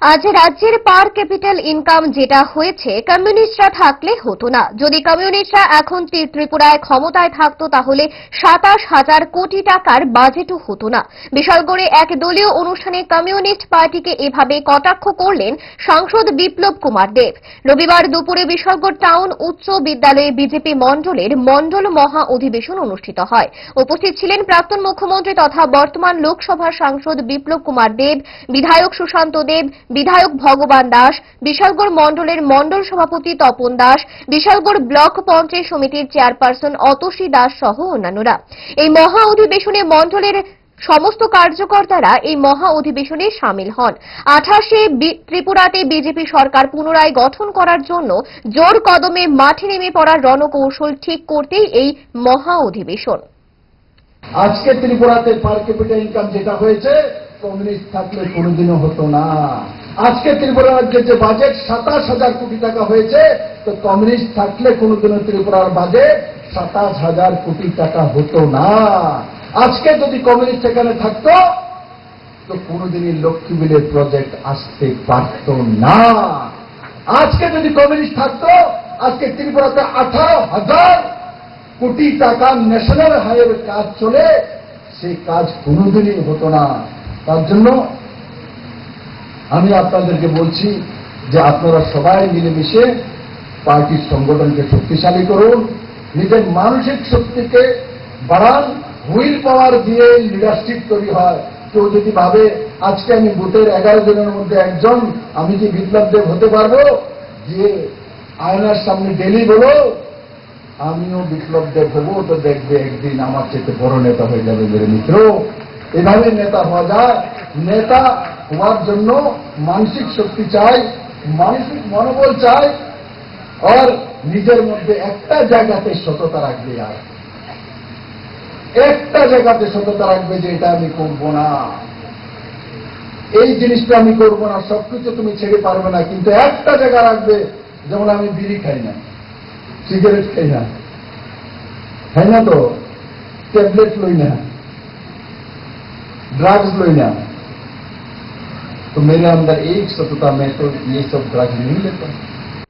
আজ রাজ্যের পার capital income যেটা হয়েছে, কমিউনিস্টরা থাকলে হতো না। যদি কমিউনিস্টরা এখন ত্রি- ত্রিপুরায় ক্ষমতায় থাকতো, তাহলে সাতাশ হাজার কোটি টাকার বাজেটও হতো না। বিশালগড়ে এক দলীয় অনুষ্ঠানে কমিউনিস্ট পার্টিকে এভাবে কটাক্ষ করলেন সাংসদ বিপ্লব কুমার দেব। রবিবার দুপুরে বিশালগড় টাউন উচ্চ বিদ্যালয়ে বিজেপি মণ্ডলের মণ্ডল মহা অধিবেশন অনুষ্ঠিত হয়। উপস্থিত ছিলেন প্রাক্তন মুখ্যমন্ত্রী তথা বর্তমান লোকসভার সাংসদ বিপ্লব কুমার দেব, বিধায়ক সুশান্ত দেব বিধায়ক ভগবান দাস, বিশালগড় মণ্ডলের মণ্ডল সভাপতি তপন দাস, বিশালগড় ব্লক পঞ্চায়েত সমিতির চেয়ারপারসন অতসী দাস সহ অন্যান্যরা। এই মহা অধিবেশনে মণ্ডলের সমস্ত কার্যকর্তারা এই মহা অধিবেশনে সামিল হন। আঠাশে ত্রিপুরাতে বিজেপি সরকার পুনরায় গঠন করার জন্য জোর কদমে মাঠে নেমে পড়ার রণকৌশল ঠিক করতেই এই মহা অধিবেশন। আজকে ত্রিপুরাতে পার ইনকাম যেটা হয়েছে, কমিউনিস্ট থাকলে কোনোদিনও হতো না। আজকে ত্রিপুরা রাজ্যের যে বাজেট সাতাশ হাজার কোটি টাকা হয়েছে, তো কমিউনিস্ট থাকলে কোনোদিনও ত্রিপুরার বাজেট সাতাশ হাজার কোটি টাকা হতো না। আজকে যদি কমিউনিস্ট এখানে থাকতো, তো কোনোদিনই লক্ষ্মী বিলের প্রজেক্ট আসতে পারত না। আজকে যদি কমিউনিস্ট থাকতো, আজকে ত্রিপুরাতে আঠারো হাজার কোটি টাকা ন্যাশনাল হাইওয়ে কাজ চলে সেই কাজ কোনোদিনই হতো না। তার জন্য আমি আপনাদেরকে বলছি যে আপনারা সবাই মিলেমিশে পার্টির সংগঠনকে শক্তিশালী করুন, নিজের মানসিক শক্তিকে বাড়ান, হুইল পাওয়ার দিয়ে লিডারশিপ তৈরি হয়। কেউ যদি ভাবে, আজকে আমি বুথের এগারো জনের মধ্যে একজন, আমি কি বিপ্লব দেব হতে পারব? যে আয়নার সামনে ডেলি বলো, আমিও বিপ্লব দেব হব, তো দেখবে একদিন আমার চেয়ে বড় নেতা হয়ে যাবে, মেরে মিত্র এভাবে নেতা হওয়া যায়। নেতা হওয়ার জন্য মানসিক শক্তি চাই, মানসিক মনোবল চাই, আর নিজের মধ্যে একটা জায়গাতে সততা রাখবে আর। একটা জায়গাতে সততা রাখবে যে এটা আমি করব না। এই জিনিসটা আমি করব না, সবকিছু তুমি ছেড়ে পারবে না, কিন্তু একটা জায়গা রাখবে, যেমন আমি বিড়ি খাই না, সিগারেট খাই না। হ্যাঁ না তো? ট্যাবলেট লই না। ড্রাগস লই না। تو میرے اندر ایک سطح میں تو یہ سب ڈرگ نہیں لیتا۔